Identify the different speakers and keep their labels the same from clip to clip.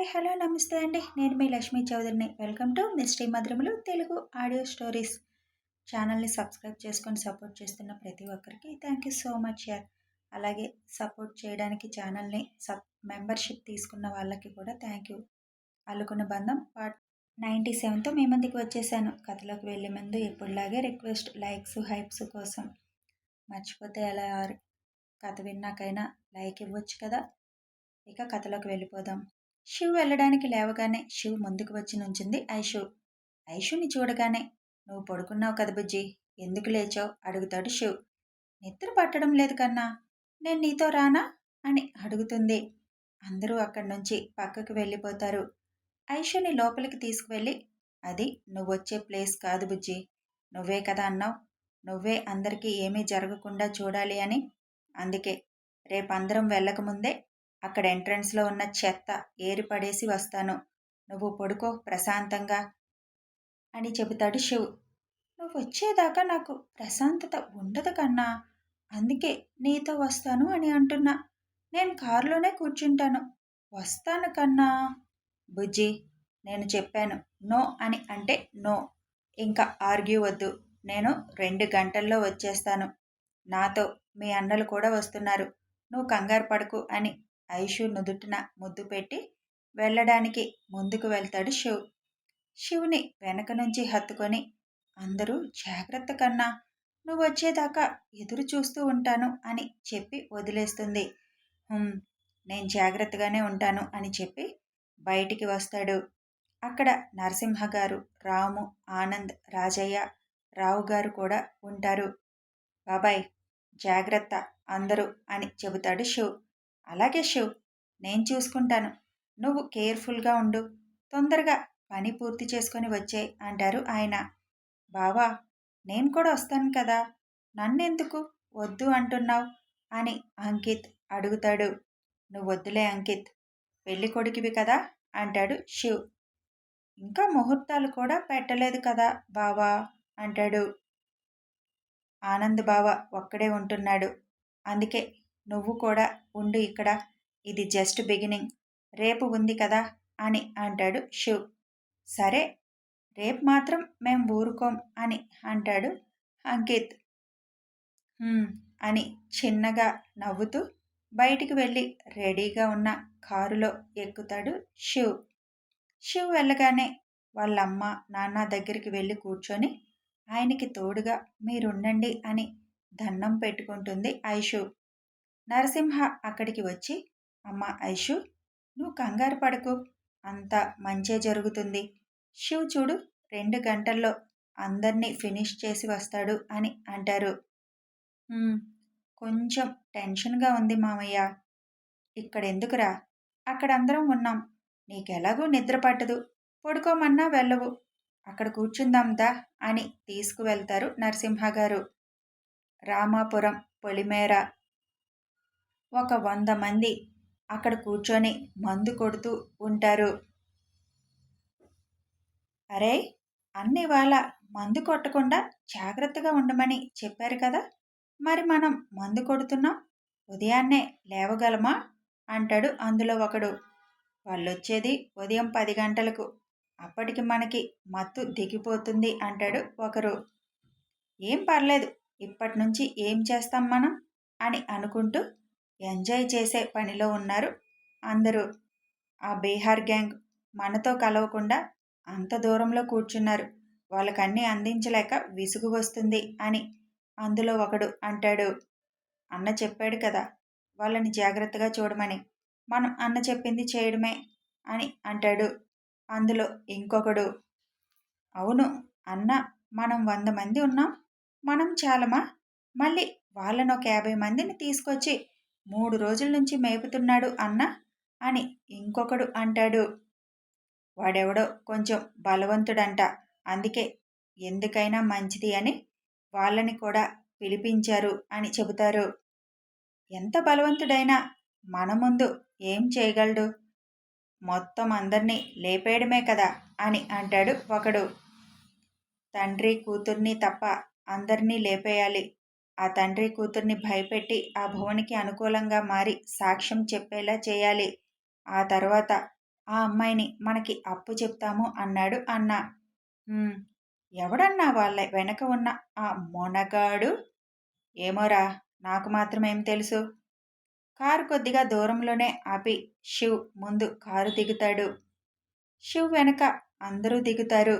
Speaker 1: Hi hello నమస్తే అండి. నేను మీ లక్ష్మీ చౌదరిని. వెల్కమ్ టు మిస్ట్రీ మధురములు తెలుగు ఆడియో స్టోరీస్. ఛానల్ని సబ్స్క్రైబ్ చేసుకొని సపోర్ట్ చేస్తున్న ప్రతి ఒక్కరికి థ్యాంక్ యూ సో మచ్ యార్ అలాగే సపోర్ట్ చేయడానికి ఛానల్ని సబ్ మెంబర్షిప్ తీసుకున్న వాళ్ళకి కూడా థ్యాంక్ యూ. అల్లుకున్న బంధం పార్ట్ నైంటీ సెవెన్తో మీ ముందుకు వచ్చేసాను. కథలోకి వెళ్ళే ముందు ఎప్పుడులాగే రిక్వెస్ట్ లైక్స్ హైప్స్ కోసం మర్చిపోతే ఎలా కథ విన్నాకైనా లైక్ ఇవ్వచ్చు కదా? ఇక కథలోకి వెళ్ళిపోదాం. శివ్ వెళ్ళడానికి లేవగానే శివ్ ముందుకు వచ్చి నుంచింది ఐషు. ఐషుని చూడగానే నువ్వు పడుకున్నావు కదా బుజ్జి ఎందుకు లేచావు? అడుగుతాడు శివ్. నిద్ర పట్టడం లేదు కన్నా నేను నీతో రానా? అని అడుగుతుంది. అందరూ అక్కడి నుంచి పక్కకు వెళ్ళిపోతారు. ఐషుని లోపలికి తీసుకువెళ్ళి అది నువ్వొచ్చే ప్లేస్ కాదు బుజ్జి నువ్వే కదా అన్నావు. నువ్వే అందరికీ ఏమీ జరగకుండా చూడాలి అని. అందుకే రేపందరం వెళ్ళకముందే అక్కడ ఎంట్రన్స్లో ఉన్న చెత్త ఏరిపడేసి వస్తాను. నువ్వు పడుకో ప్రశాంతంగా అని చెబుతాడు శివ్. నువ్వు వచ్చేదాకా నాకు ప్రశాంతత ఉండదు కన్నా. అందుకే నీతో వస్తాను అని అంటున్నా. నేను కారులోనే కూర్చుంటాను. వస్తాను కన్నా. బుజ్జి నేను చెప్పాను నో అని అంటే నో. ఇంకా ఆర్గ్యూ వద్దు. నేను రెండు గంటల్లో వచ్చేస్తాను. నాతో మీ అన్నలు కూడా వస్తున్నారు. నువ్వు కంగారు పడకు అని ఐషు నుదుటిన ముద్దు పెట్టి వెళ్ళడానికి ముందుకు వెళ్తాడు శివ్. శివుని వెనక నుంచి హత్తుకొని అందరూ జాగ్రత్త కన్నా నువ్వు వచ్చేదాకా ఎదురు చూస్తూ ఉంటాను అని చెప్పి వదిలేస్తుంది. నేను జాగ్రత్తగానే ఉంటాను అని చెప్పి బయటికి వస్తాడు. అక్కడ నరసింహ గారు రాము ఆనంద్ రాజయ్య రావు గారు కూడా ఉంటారు. బాబాయ్ జాగ్రత్త అందరూ అని చెబుతాడు శివ్. అలాగే శివ్ నేను చూసుకుంటాను. నువ్వు కేర్ఫుల్గా ఉండు. తొందరగా పని పూర్తి చేసుకొని వచ్చే అంటారు ఆయన. బావా నేను కూడా వస్తాను కదా. నన్నెందుకు? వద్దు అంటున్నావు? అని అంకిత్ అడుగుతాడు. నువ్వు వద్దులే అంకిత్. పెళ్ళి కొడుకువి కదా? అంటాడు శివ్. ఇంకా ముహూర్తాలు కూడా పెట్టలేదు కదా బావా? అంటాడు. ఆనంద్ బావ ఒక్కడే ఉంటున్నాడు. అందుకే నువ్వు కూడా ఉండు ఇక్కడ. ఇది జస్ట్ బిగినింగ్. రేపు ఉంది కదా అని అంటాడు శివ్. సరే రేపు మాత్రం మేం ఊరుకోం అని అంటాడు అంకిత్. అని చిన్నగా నవ్వుతూ బయటికి వెళ్ళి రెడీగా ఉన్న కారులో ఎక్కుతాడు శివ్. శివ్ వెళ్ళగానే వాళ్ళమ్మ నాన్న దగ్గరికి వెళ్ళి కూర్చొని ఆయనకి తోడుగా మీరుండండి అని దండం పెట్టుకుంటుంది ఐషు. నరసింహ అక్కడికి వచ్చి అమ్మ ఐషు నువ్వు కంగారు పడకు. అంత మంచే జరుగుతుంది. శివ్ చూడు రెండు గంటల్లో అందరినీ ఫినిష్ చేసి వస్తాడు అని అంటారు. కొంచెం టెన్షన్గా ఉంది మామయ్య. ఇక్కడ ఎందుకురా అక్కడ అందరం ఉన్నాం. నీకెలాగూ నిద్ర పట్టదు. పడుకోమన్నా వెళ్ళవు. అక్కడ కూర్చుందాందా అని తీసుకువెళ్తారు నరసింహ గారు రామాపురం పొలిమేర ఒక వంద మంది అక్కడ కూర్చొని మందు కొడుతూ ఉంటారు. అరే అన్ని వాళ్ళ మందు కొట్టకుండా జాగ్రత్తగా ఉండమని చెప్పారు కదా. మరి మనం మందు కొడుతున్నాం ఉదయాన్నే లేవగలమా? అంటాడు అందులో ఒకడు. వాళ్ళొచ్చేది ఉదయం పది గంటలకు. అప్పటికి మనకి మత్తు దిగిపోతుంది అంటాడు ఒకరు. ఏం పర్లేదు ఇప్పటి నుంచి ఏం చేస్తాం మనం? అని అనుకుంటూ ఎంజాయ్ చేసే పనిలో ఉన్నారు. అందరూ ఆ బీహార్ గ్యాంగ్ మనతో కలవకుండా అంత దూరంలో కూర్చున్నారు. వాళ్ళకన్నీ అందించలేక విసుగు వస్తుంది అని అందులో ఒకడు అంటాడు అన్న చెప్పాడు కదా వాళ్ళని జాగ్రత్తగా చూడమని. మనం అన్న చెప్పింది చేయడమే అని అంటాడు. అందులో ఇంకొకడు అవును అన్న మనం వంద మంది ఉన్నాం. మనం చాలమా? మళ్ళీ వాళ్ళను ఒక యాభై మందిని తీసుకొచ్చి మూడు రోజుల నుంచి మేపుతున్నాడు అన్న? అని ఇంకొకడు అంటాడు. వాడెవడో కొంచెం బలవంతుడంట. అందుకే ఎందుకైనా మంచిది అని వాళ్ళని కూడా పిలిపించారు అని చెబుతారు. ఎంత బలవంతుడైనా మన ముందు ఏం చేయగలడు? మొత్తం అందరినీ లేపేయడమే కదా అని అంటాడు ఒకడు. తండ్రి కూతుర్ని తప్ప అందరినీ లేపేయాలి. ఆ తండ్రి కూతుర్ని భయపెట్టి ఆ భువనికి అనుకూలంగా మారి సాక్ష్యం చెప్పేలా చేయాలి. ఆ తర్వాత ఆ అమ్మాయిని మనకి అప్పు చెప్తాము అన్నాడు అన్న. ఎవడన్నా వాళ్ళ వెనక ఉన్న ఆ మొనగాడు? ఏమోరా నాకు మాత్రమేం తెలుసు. కారు కొద్దిగా దూరంలోనే ఆపి శివ్ ముందు కారు దిగుతాడు. శివ్ వెనక అందరూ దిగుతారు.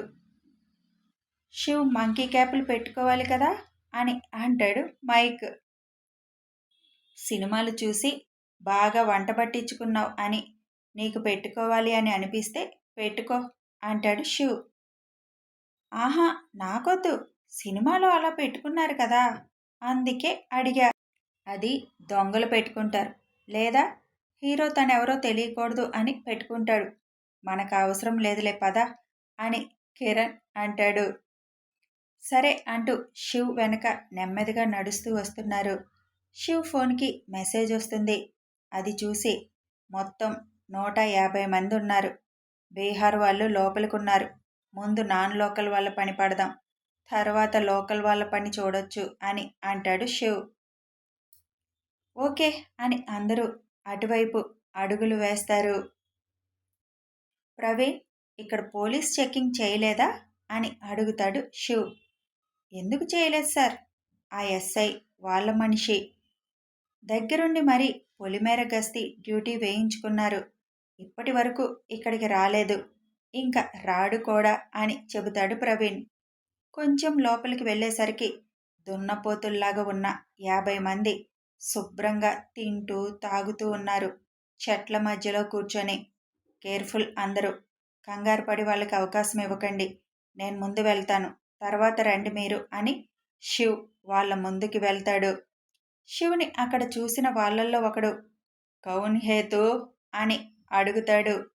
Speaker 1: శివ్ మంకీ క్యాపులు పెట్టుకోవాలి కదా? అని అంటాడు మైక్. సినిమాలు చూసి బాగా వంట పట్టించుకున్నావు అని నీకు పెట్టుకోవాలి అని అనిపిస్తే పెట్టుకో అంటాడు శివ్ ఆహా నాకొద్దు. సినిమాలో అలా పెట్టుకున్నారు కదా? అందుకే అడిగా. అది దొంగలు పెట్టుకుంటారు. లేదా హీరో తనెవరో తెలియకూడదు అని పెట్టుకుంటాడు. మనకు అవసరం లేదులే పద అని కిరణ్ అంటాడు. సరే అంటూ శివ్ వెనక నెమ్మదిగా నడుస్తూ వస్తున్నారు. శివ్ ఫోన్కి మెసేజ్ వస్తుంది. అది చూసి మొత్తం నూట యాభై మంది ఉన్నారు. బీహార్ వాళ్ళు లోపలికున్నారు. ముందు నాన్ లోకల్ వాళ్ళ పని పడదాం. తర్వాత లోకల్ వాళ్ళ పని చూడొచ్చు అని అంటాడు శివ్. ఓకే అని అందరూ అటువైపు అడుగులు వేస్తారు. ప్రవీణ్ ఇక్కడ పోలీస్ చెకింగ్ చేయలేదా? అని అడుగుతాడు శివ్. ఎందుకు చేయలేదు సార్? ఆ ఎస్ఐ వాళ్ళ మనిషి. దగ్గరుండి మరి పొలిమేర గస్తీ డ్యూటీ వేయించుకున్నారు. ఇప్పటి వరకు ఇక్కడికి రాలేదు. ఇంకా రాడు కూడా అని చెబుతాడు ప్రవీణ్. కొంచెం లోపలికి వెళ్ళేసరికి దున్నపోతుల్లాగా ఉన్న యాభై మంది శుభ్రంగా తింటూ తాగుతూ ఉన్నారు. చెట్ల మధ్యలో కూర్చొని. కేర్ఫుల్ అందరూ. కంగారు పడి వాళ్ళకి అవకాశం ఇవ్వకండి. నేను ముందు వెళ్తాను. తర్వాత రండి మీరు అని శివ్ వాళ్ళ ముందుకి వెళ్తాడు. శివుని అక్కడ చూసిన వాళ్ళల్లో ఒకడు కౌన్ హేతు అని అడుగుతాడు.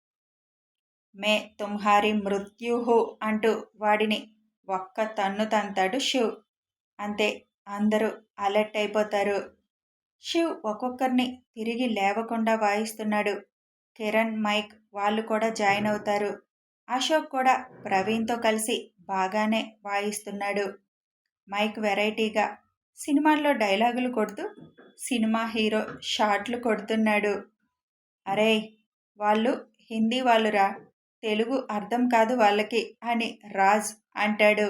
Speaker 1: మే తుమ్హారి మృత్యుహు అంటూ వాడిని ఒక్క తన్ను తంతాడు శివ్. అంతే అందరూ అలర్ట్ అయిపోతారు. శివ్ ఒక్కొక్కరిని తిరిగి లేవకుండా వాయిస్తున్నాడు. కిరణ్ మైక్ వాళ్ళు కూడా జాయిన్ అవుతారు. అశోక్ కూడా ప్రవీణ్తో కలిసి బాగానే వాయిస్తున్నాడు. మైక్ వెరైటీగా సినిమాల్లో డైలాగులు కొడుతూ సినిమా హీరో షాట్లు కొడుతున్నాడు. అరే వాళ్ళు హిందీ వాళ్ళురా తెలుగు అర్థం కాదు వాళ్ళకి అని రాజ్ అంటాడు.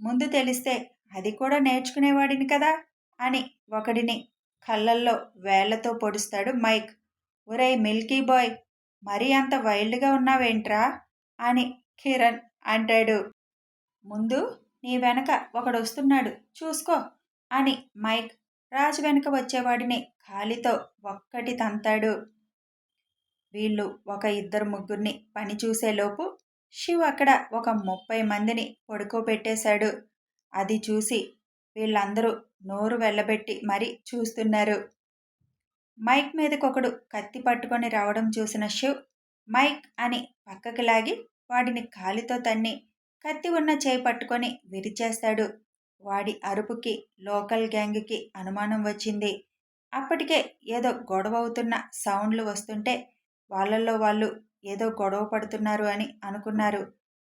Speaker 1: ముందు తెలిస్తే అది కూడా నేర్చుకునేవాడిని కదా అని ఒకడిని కళ్ళల్లో వేళ్ళతో పొడుస్తాడు మైక్. ఒరే మిల్కీ బాయ్ మరీ అంత వైల్డ్గా ఉన్నావేంట్రా అని కిరణ్ అంటాడు. ముందు నీ వెనక ఒకడు వస్తున్నాడు చూసుకో అని మైక్ రాజు వెనక వచ్చేవాడిని కాలితో ఒక్కటి తంతాడు. వీళ్ళు ఒక ఇద్దరు ముగ్గురిని పని చూసేలోపు శివ్ అక్కడ ఒక ముప్పై మందిని పడుకోబెట్టేశాడు. అది చూసి వీళ్ళందరూ నోరు వెళ్ళబెట్టి మరీ చూస్తున్నారు. మైక్ మీదకొకడు కత్తి పట్టుకొని రావడం చూసిన శివ్ మైక్ అని పక్కకి లాగి వాడిని కాలితో తన్ని కత్తి ఉన్న చేయి పట్టుకొని విరిచేస్తాడు. వాడి అరుపుకి లోకల్ గ్యాంగ్కి అనుమానం వచ్చింది. అప్పటికే ఏదో గొడవ అవుతున్న సౌండ్లు వస్తుంటే వాళ్ళల్లో వాళ్ళు ఏదో గొడవ పడుతున్నారు అని అనుకున్నారు.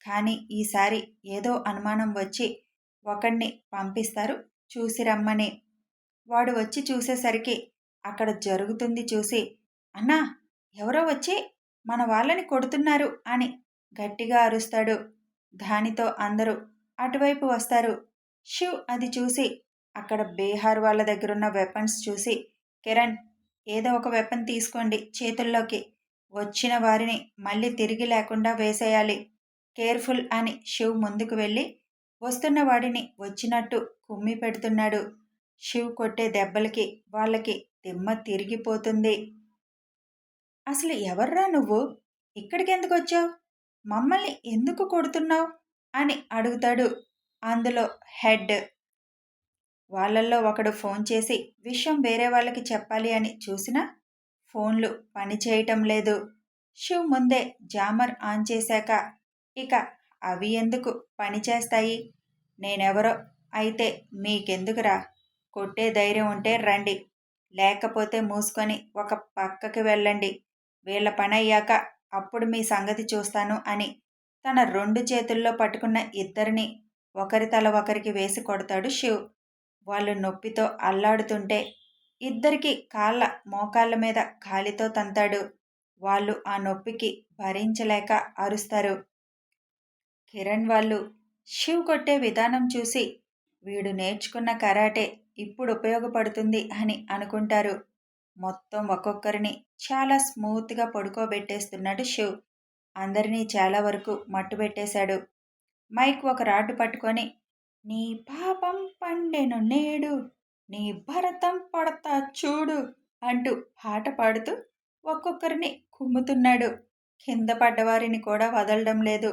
Speaker 1: కానీ ఈసారి ఏదో అనుమానం వచ్చి ఒకడిని పంపిస్తారు చూసి రమ్మని. వాడు వచ్చి చూసేసరికి అక్కడ జరుగుతుంది చూసి అన్నా ఎవరో వచ్చి మన వాళ్ళని కొడుతున్నారు అని గట్టిగా అరుస్తాడు. దానితో అందరూ అటువైపు వస్తారు. శివ్ అది చూసి అక్కడ బీహార్ వాళ్ళ దగ్గరున్న వెపన్స్ చూసి కిరణ్ ఏదో ఒక వెపన్ తీసుకోండి చేతుల్లోకి. వచ్చిన వారిని మళ్ళీ తిరిగి లేకుండా వేసేయాలి. కేర్ఫుల్ అని శివ్ ముందుకు వెళ్ళి వస్తున్న వాడిని వచ్చినట్టు కుమ్మి పెడుతున్నాడు. శివ్ కొట్టే దెబ్బలకి వాళ్ళకి దిమ్మ తిరిగిపోతుంది. అసలు ఎవర్రా నువ్వు? ఇక్కడికి ఎందుకు వచ్చావు? మమ్మల్ని ఎందుకు కొడుతున్నావు? అని అడుగుతాడు అందులో హెడ్. వాళ్ళల్లో ఒకడు ఫోన్ చేసి విషయం వేరే వాళ్ళకి చెప్పాలి అని చూసినా ఫోన్లు పనిచేయటం లేదు. శివ్ ముందే జామర్ ఆన్ చేశాక ఇక అవి ఎందుకు పనిచేస్తాయి నేనెవరో అయితే మీకెందుకురా? కొట్టే ధైర్యం ఉంటే రండి. లేకపోతే మూసుకొని ఒక పక్కకి వెళ్ళండి. వీళ్ళ పని అయ్యాక అప్పుడు మీ సంగతి చూస్తాను అని తన రెండు చేతుల్లో పట్టుకున్న ఇద్దరిని ఒకరి తల ఒకరికి వేసి కొడతాడు శివ్. వాళ్ళు నొప్పితో అల్లాడుతుంటే ఇద్దరికి కాళ్ళ మోకాళ్ళ మీద కాలితో తంతాడు. వాళ్ళు ఆ నొప్పికి భరించలేక అరుస్తారు. కిరణ్ వాళ్ళు శివ్ కొట్టే విధానం చూసి వీడు నేర్చుకున్న కరాటే ఇప్పుడు ఉపయోగపడుతుంది అని అనుకుంటారు. మొత్తం ఒక్కొక్కరిని చాలా స్మూత్గా పడుకోబెట్టేస్తున్నాడు శివ్. అందరినీ చాలా వరకు మట్టు పెట్టేశాడు. మైక్ ఒక రాడ్డు పట్టుకొని నీ పాపం పండెను నేడు నీ భరతం పడతా చూడు అంటూ పాట పాడుతూ ఒక్కొక్కరిని కుమ్ముతున్నాడు. కింద పడ్డవారిని కూడా వదలడం లేదు.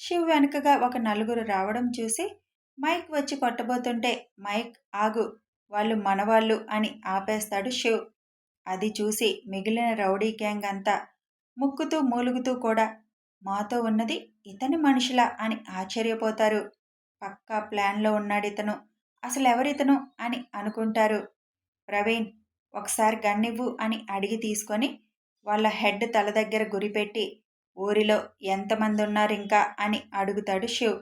Speaker 1: శివ్ వెనుకగా ఒక నలుగురు రావడం చూసి మైక్ వచ్చి కొట్టబోతుంటే మైక్ ఆగు వాళ్ళు మనవాళ్ళు అని ఆపేస్తాడు శివ్. అది చూసి మిగిలిన రౌడీ గ్యాంగ్ అంతా ముక్కుతూ మూలుగుతూ కూడా మాతో ఉన్నది ఇతని మనుషులా అని ఆశ్చర్యపోతారు. పక్కా ప్లాన్లో ఉన్నాడు ఇతను. అసలు ఎవరితను అని అనుకుంటారు. ప్రవీణ్ ఒకసారి గన్నివ్వు అని అడిగి తీసుకొని వాళ్ళ హెడ్ తల దగ్గర గురిపెట్టి ఊరిలో ఎంతమంది ఉన్నారు ఇంకా అని అడుగుతాడు శివ్.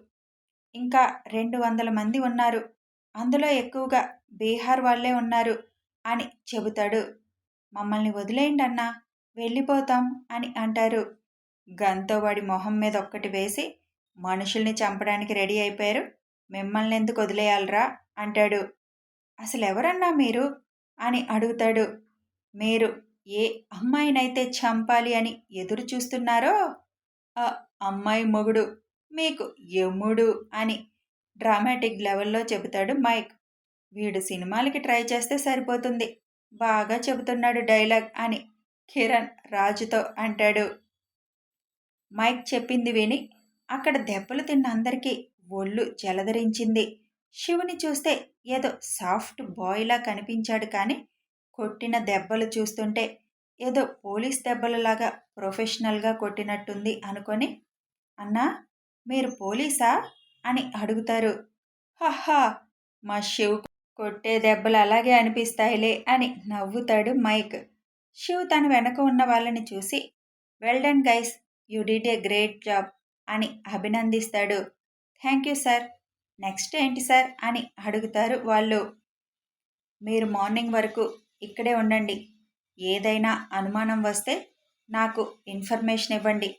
Speaker 1: ఇంకా రెండు వందల మంది ఉన్నారు. అందులో ఎక్కువగా బీహార్ వాళ్ళే ఉన్నారు అని చెబుతాడు. మమ్మల్ని వదిలేయండి అన్నా వెళ్ళిపోతాం అని అంటారు. గంతో వాడి మొహం మీద ఒక్కటి వేసి మనుషుల్ని చంపడానికి రెడీ అయిపోయారు. మిమ్మల్ని ఎందుకు వదిలేయాలరా? అంటాడు. అసలు ఎవరన్నా మీరు? అని అడుగుతాడు. మీరు ఏ అమ్మాయినైతే చంపాలి అని ఎదురు చూస్తున్నారో ఆ అమ్మాయి మొగుడు మీకు యముడు అని డ్రామాటిక్ లెవెల్లో చెబుతాడు మైక్. వీడు సినిమాలకి ట్రై చేస్తే సరిపోతుంది. బాగా చెబుతున్నాడు డైలాగ్ అని కిరణ్ రాజుతో అంటాడు. మైక్ చెప్పింది విని అక్కడ దెబ్బలు తిన్న అందరికీ ఒళ్ళు జలధరించింది. శివుని చూస్తే ఏదో సాఫ్ట్ బాయ్లా కనిపించాడు కానీ కొట్టిన దెబ్బలు చూస్తుంటే ఏదో పోలీస్ దెబ్బలలాగా ప్రొఫెషనల్గా కొట్టినట్టుంది అనుకొని అన్నా మీరు పోలీసా? అని అడుగుతారు. హహా మా శివ్ కొట్టే దెబ్బలు అలాగే అనిపిస్తాయిలే అని నవ్వుతాడు మైక్. శివ్ తన వెనక ఉన్న వాళ్ళని చూసి well done guys you did a great job అని అభినందిస్తాడు. Thank you sir. నెక్స్ట్ ఏంటి సార్? అని అడుగుతారు వాళ్ళు. మీరు మార్నింగ్ వరకు ఇక్కడే ఉండండి. ఏదైనా అనుమానం వస్తే నాకు ఇన్ఫర్మేషన్ ఇవ్వండి.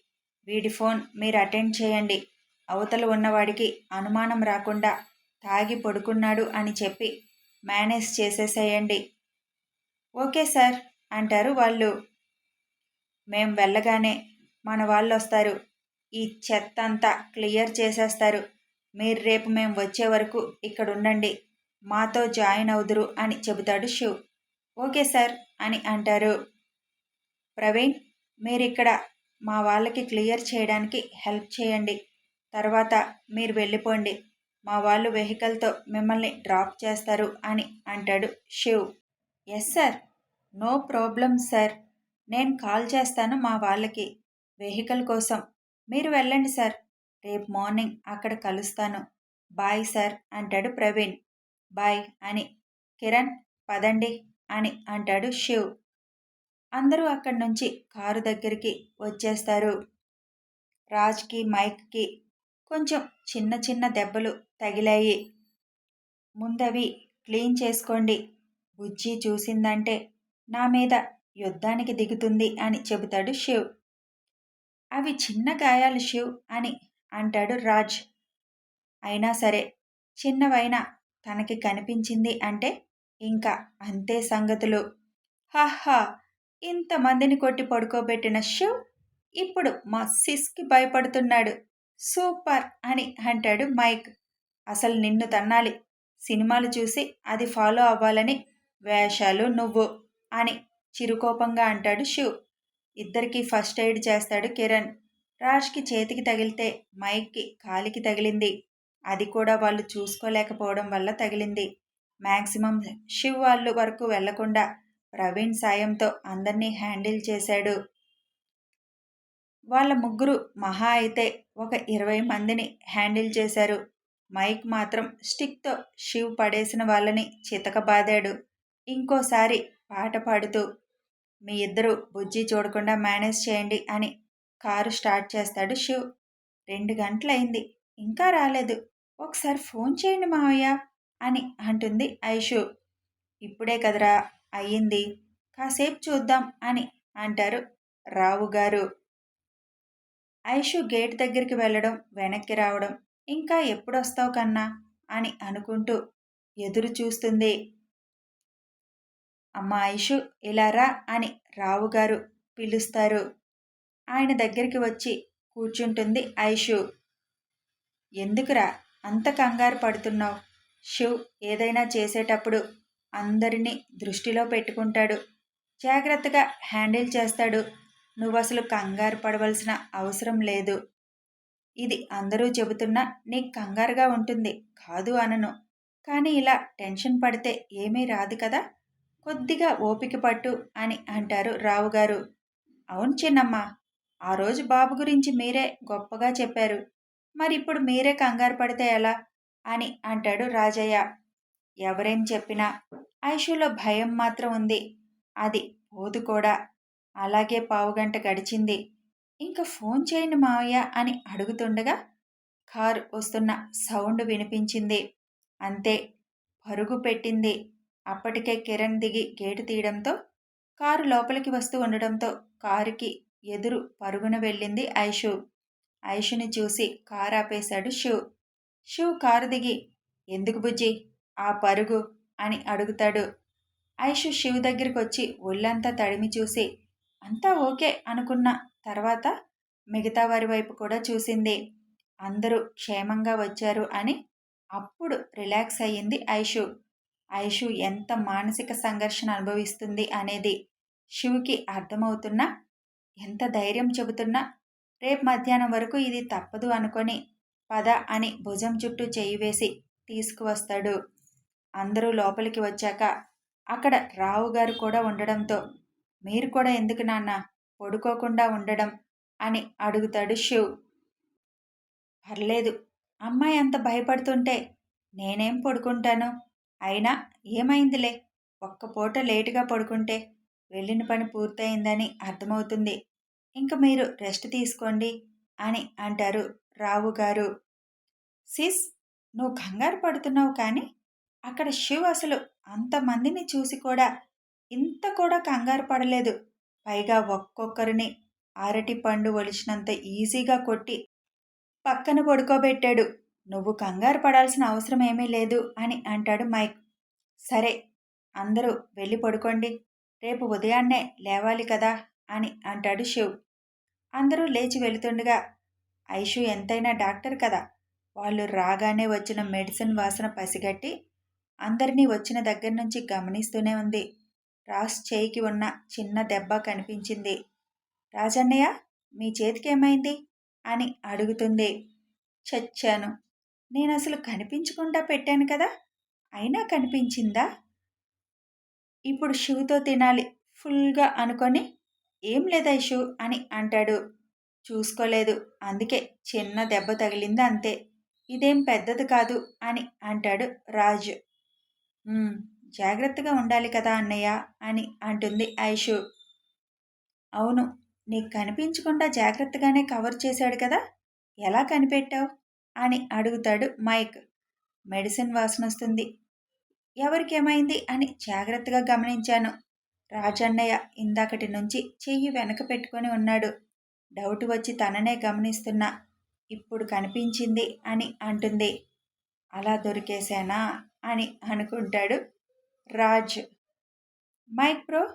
Speaker 1: వీడి ఫోన్ మీరు అటెండ్ చేయండి. అవతల ఉన్నవాడికి అనుమానం రాకుండా తాగి పడుకున్నాడు అని చెప్పి మేనేజ్ చేసేసేయండి. ఓకే సార్ అంటారు వాళ్ళు. మేం వెళ్ళగానే మన వాళ్ళు వస్తారు ఈ చెత్త అంతా క్లియర్ చేసేస్తారు. మీరు రేపు మేము వచ్చే వరకు ఇక్కడ ఉండండి మాతో జాయిన్ అవుదురు అని చెబుతాడు శివ్ ఓకే సార్ అని అంటారు. ప్రవీణ్ మీరిక్కడ మా వాళ్ళకి క్లియర్ చేయడానికి హెల్ప్ చేయండి. తర్వాత మీరు వెళ్ళిపోండి. మా వాళ్ళు వెహికల్తో మిమ్మల్ని డ్రాప్ చేస్తారు అని అంటాడు Shiv. Yes sir no problem sir. నేను కాల్ చేస్తాను మా వాళ్ళకి. వెహికల్ కోసం. మీరు వెళ్ళండి సార్. రేపు మార్నింగ్ అక్కడ కలుస్తాను. బాయ్ సార్ అంటాడు ప్రవీణ్. బాయ్ అని. కిరణ్ పదండి అని అంటాడు శివ్. అందరూ అక్కడి నుంచి కారు దగ్గరికి వచ్చేస్తారు. రాజ్కి మైక్కి కొంచెం చిన్న చిన్న దెబ్బలు తగిలాయి. ముందవి క్లీన్ చేసుకోండి. బుజ్జి చూసిందంటే నా మీద యుద్ధానికి దిగుతుంది అని చెబుతాడు శివ్. అవి చిన్న గాయాలు శివ్ అని అంటాడు రాజ్. అయినా సరే చిన్నవైనా తనకి కనిపించింది అంటే ఇంకా అంతే సంగతులు. హాహా! ఇంతమందిని కొట్టి పడుకోబెట్టిన శివ్ ఇప్పుడు మా సిస్కి భయపడుతున్నాడు. సూపర్ అని అంటాడు మైక్. అసలు నిన్ను తన్నాలి. సినిమాలు చూసి అది ఫాలో అవ్వాలని వేషాలు నువ్వు అని చిరుకోపంగా అంటాడు శివ్ ఇద్దరికి ఫస్ట్ ఎయిడ్ చేస్తాడు కిరణ్. రాజ్కి చేతికి తగిలితే మైక్కి కాలికి తగిలింది. అది కూడా వాళ్ళు చూసుకోలేకపోవడం వల్ల తగిలింది. మ్యాక్సిమం శివ్ వాళ్ళు వరకు వెళ్ళకుండా ప్రవీణ్ సాయంతో అందరినీ హ్యాండిల్ చేశాడు. వాళ్ళ ముగ్గురు మహా అయితే ఒక ఇరవై మందిని హ్యాండిల్ చేశారు. మైక్ మాత్రం స్టిక్తో షివ్ పడేసిన వాళ్ళని చితకబాదాడు. ఇంకోసారి పాట పాడుతూ మీ ఇద్దరు బుజ్జి చూడకుండా మేనేజ్ చేయండి అని కారు స్టార్ట్ చేస్తాడు శివ్ రెండు గంటలైంది ఇంకా రాలేదు. ఒకసారి ఫోన్ చేయండి మావయ్య అని అంటుంది ఐషు. ఇప్పుడే కదరా అయ్యింది. కాసేపు చూద్దాం అని అంటారు రావు గారు ఐషు గేట్ దగ్గరికి వెళ్ళడం వెనక్కి రావడం ఇంకా ఎప్పుడొస్తావు కన్నా? అని అనుకుంటూ ఎదురు చూస్తుంది. అమ్మ ఐషు ఇలా రా అని రావుగారు పిలుస్తారు. ఆయన దగ్గరికి వచ్చి కూర్చుంటుంది ఐషు. ఎందుకురా అంత కంగారు పడుతున్నావు? శివ్ ఏదైనా చేసేటప్పుడు అందరినీ దృష్టిలో పెట్టుకుంటాడు. జాగ్రత్తగా హ్యాండిల్ చేస్తాడు. నువ్వు అసలు కంగారు పడవలసిన అవసరం లేదు. ఇది అందరూ చెబుతున్నా నీకు కంగారుగా ఉంటుంది. కాదు అనను. కానీ ఇలా టెన్షన్ పడితే ఏమీ రాదు కదా? కొద్దిగా ఓపిక పట్టు అని అంటారు రావుగారు. అవును చిన్నమ్మ. ఆ రోజు బాబు గురించి మీరే గొప్పగా చెప్పారు. మరి ఇప్పుడు మీరే కంగారు పడితే ఎలా? అని అంటాడు రాజయ్య. ఎవరేం చెప్పినా ఐషులో భయం మాత్రం ఉంది. అది పోదు కూడా. అలాగే పావుగంట గడిచింది. ఇంకా ఫోన్ చేయండి మావయ్య అని అడుగుతుండగా కారు వస్తున్న సౌండ్ వినిపించింది. అంతే పరుగు పెట్టింది. అప్పటికే కిరణ్ దిగి గేటు తీయడంతో కారు లోపలికి వస్తూ ఉండడంతో కారుకి ఎదురు పరుగున వెళ్ళింది ఐషు. ఐషుని చూసి కారు ఆపేశాడు శివ్ శివ్ కారు దిగి ఎందుకు బుజ్జి ఆ పరుగు అని అడుగుతాడు. ఐషు శివ్ దగ్గరికి వచ్చి ఒళ్ళంతా తడిమి చూసి అంతా ఓకే అనుకున్న తర్వాత మిగతా వారి వైపు కూడా చూసింది. అందరూ క్షేమంగా వచ్చారు అని అప్పుడు రిలాక్స్ అయ్యింది ఐషు. ఐషు ఎంత మానసిక సంఘర్షణ అనుభవిస్తుంది అనేది శివుకి అర్థమవుతున్నా ఎంత ధైర్యం చెబుతున్నా రేపు మధ్యాహ్నం వరకు ఇది తప్పదు అనుకొని పద అని భుజం చుట్టూ చేయి వేసి తీసుకువస్తాడు. అందరూ లోపలికి వచ్చాక అక్కడ రావు గారు కూడా ఉండడంతో మీరు కూడా ఎందుకు నాన్న పడుకోకుండా ఉండడం? అని అడుగుతాడు శివ్. పర్లేదు అమ్మాయి అంత భయపడుతుంటే నేనేం పడుకుంటాను? అయినా ఏమైందిలే? ఒక్క పూట లేటుగా పడుకుంటే వెళ్ళిన పని పూర్తయిందని అర్థమవుతుంది. ఇంక మీరు రెస్ట్ తీసుకోండి అని అంటారు రావు గారు. సిస్ నువ్వు కంగారు పడుతున్నావు కానీ అక్కడ శివ్ అసలు అంతమందిని చూసి కూడా ఇంత కూడా కంగారు పడలేదు. పైగా ఒక్కొక్కరిని అరటి పండు ఒలిచినంత ఈజీగా కొట్టి పక్కన పడుకోబెట్టాడు. నువ్వు కంగారు పడాల్సిన అవసరం ఏమీ లేదు అని అంటాడు మైక్. సరే అందరూ వెళ్ళి పడుకోండి. రేపు ఉదయాన్నే లేవాలి కదా అని అంటాడు శివ్. అందరూ లేచి వెళుతుండగా ఐషు ఎంతైనా డాక్టర్ కదా. వాళ్ళు రాగానే వచ్చిన మెడిసిన్ వాసన పసిగట్టి అందరినీ వచ్చిన దగ్గర నుంచి గమనిస్తూనే ఉంది. రాస్ చేయికి ఉన్న చిన్న దెబ్బ కనిపించింది. రాజన్నయ్య మీ చేతికి ఏమైంది అని అడుగుతుంది చచ్చాను. నేను అసలు కనిపించకుండా పెట్టాను కదా? అయినా కనిపించిందా? ఇప్పుడు షూతో తినాలి ఫుల్గా అనుకొని ఏం లేదా షూ? అని అంటాడు. చూసుకోలేదు. అందుకే చిన్న దెబ్బ తగిలింది అంతే. ఇదేం పెద్దది కాదు అని అంటాడు రాజు. జాగ్రత్తగా ఉండాలి కదా అన్నయ్య అని అంటుంది ఐషు. అవును నీకు కనిపించకుండా జాగ్రత్తగానే కవర్ చేశాడు కదా ఎలా కనిపెట్టావు? అని అడుగుతాడు మైక్. మెడిసిన్ వాసన వస్తుంది. ఎవరికి ఏమైంది అని జాగ్రత్తగా గమనించాను. రాజన్నయ్య ఇందాకటి నుంచి చెయ్యి వెనక పెట్టుకొని ఉన్నాడు. డౌట్ వచ్చి తననే గమనిస్తున్నా. ఇప్పుడు కనిపించింది అని అంటుంది. అలా దొరికేశానా అని అనుకుంటాడు రాజ్. మైక్ బ్రో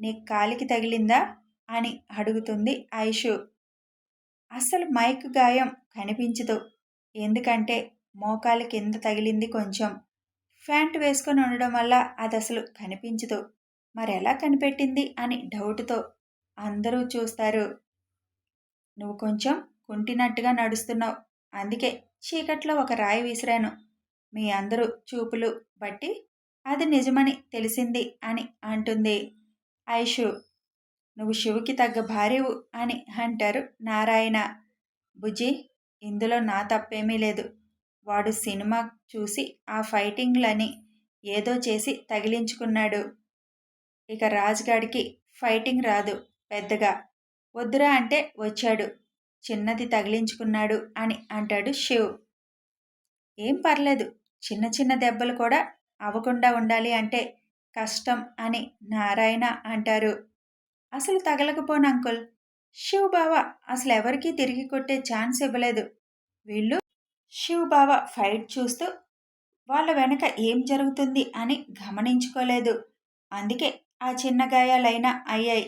Speaker 1: నీ కాలికి తగిలిందా? అని అడుగుతుంది ఐషు. అసలు మైక్ గాయం కనిపించదు. ఎందుకంటే మోకాలి కింద తగిలింది కొంచెం. ఫ్యాంట్ వేసుకొని ఉండడం వల్ల అది అసలు కనిపించదు. మరి ఎలా కనిపెట్టింది? అని డౌట్తో అందరూ చూస్తారు. నువ్వు కొంచెం కుంటినట్టుగా నడుస్తున్నావు. అందుకే చీకట్లో ఒక రాయి విసిరాను. మీ అందరూ చూపులు బట్టి అది నిజమని తెలిసింది అని అంటుంది. ఐషు నువ్వు శివుకి తగ్గ భార్యవు అని అంటారు నారాయణ. బుజ్జి ఇందులో నా తప్పేమీ లేదు. వాడు సినిమా చూసి ఆ ఫైటింగ్లని ఏదో చేసి తగిలించుకున్నాడు. ఇక రాజుగాడికి ఫైటింగ్ రాదు పెద్దగా. వద్దురా అంటే వచ్చాడు. చిన్నది తగిలించుకున్నాడు అని అంటాడు శివ్. ఏం పర్లేదు చిన్న చిన్న దెబ్బలు కూడా అవ్వకుండా ఉండాలి అంటే కష్టం అని నారాయణ అంటారు. అసలు తగలకపోను అంకుల్. శివ్ బావ అసలు ఎవరికీ తిరిగి కొట్టే ఛాన్స్ ఇవ్వలేదు. వీళ్ళు శివ్ బావ ఫైట్ చూస్తూ వాళ్ళ వెనక ఏం జరుగుతుంది అని గమనించుకోలేదు. అందుకే ఆ చిన్న గాయాలైనా అయ్యాయి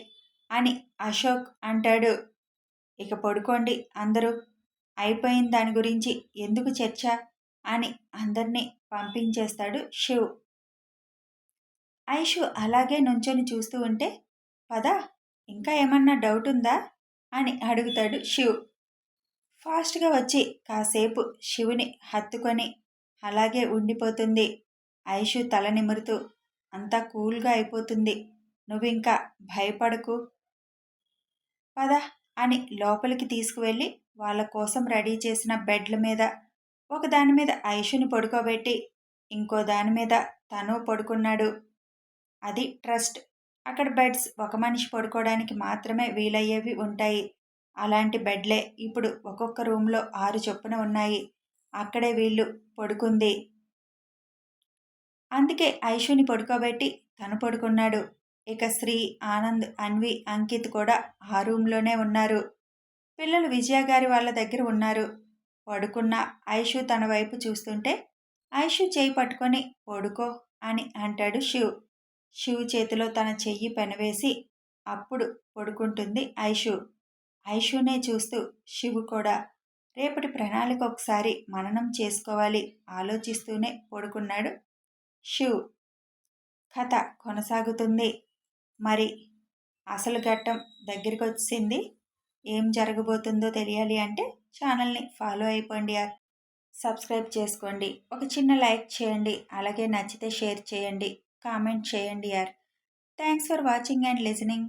Speaker 1: అని అశోక్ అంటాడు. ఇక పడుకోండి అందరూ. అయిపోయిన దాని గురించి ఎందుకు చర్చ? అని అందరినీ పంపించేస్తాడు శివ్. ఐషు అలాగే నుంచొని చూస్తూ ఉంటే పద ఇంకా ఏమన్నా డౌట్ ఉందా అని అడుగుతాడు శివ్. ఫాస్ట్గా వచ్చి కాసేపు శివుని హత్తుకొని అలాగే ఉండిపోతుంది. ఐషు తల నిమురుతూ అంతా కూల్గా అయిపోతుంది. నువ్వు ఇంకా భయపడకు. పద అని లోపలికి తీసుకువెళ్ళి వాళ్ళ కోసం రెడీ చేసిన బెడ్ల మీద ఒక దాని మీద ఐషుని పడుకోబెట్టి ఇంకో దాని మీద తను పడుకున్నాడు. అది ట్రస్ట్. అక్కడ బెడ్స్ ఒక మనిషి పడుకోవడానికి మాత్రమే వీలయ్యేవి ఉంటాయి. అలాంటి బెడ్లే ఇప్పుడు ఒక్కొక్క రూమ్లో ఆరు చొప్పున ఉన్నాయి. అక్కడే వీళ్ళు పడుకుంది. అందుకే ఐషుని పడుకోబెట్టి తను పడుకున్నాడు. ఇక శ్రీ ఆనంద్ అన్వి అంకిత్ కూడా ఆ రూమ్లోనే ఉన్నారు. పిల్లలు విజయ గారి వాళ్ళ దగ్గర ఉన్నారు. పడుకున్న. ఐషు తన వైపు చూస్తుంటే ఐషు చేయి పట్టుకొని పడుకో అని అంటాడు శివ్. శివ్ చేతిలో తన చెయ్యి పెనవేసి అప్పుడు పడుకుంటుంది ఐషు ఐషునే చూస్తూ శివ్ కూడా రేపటి ప్రణాళిక ఒకసారి మననం చేసుకోవాలి ఆలోచిస్తూనే పడుకున్నాడు శివ్. కథ కొనసాగుతుంది. మరి అసలు ఘట్టం దగ్గరికి వచ్చింది ఏం జరగబోతుందో తెలియాలి అంటే ఛానల్ని ఫాలో అయిపోండి యార్. సబ్స్క్రైబ్ చేసుకోండి. ఒక చిన్న లైక్ చేయండి. అలాగే నచ్చితే షేర్ చేయండి. కామెంట్ చేయండి యార్. Thanks for watching and listening.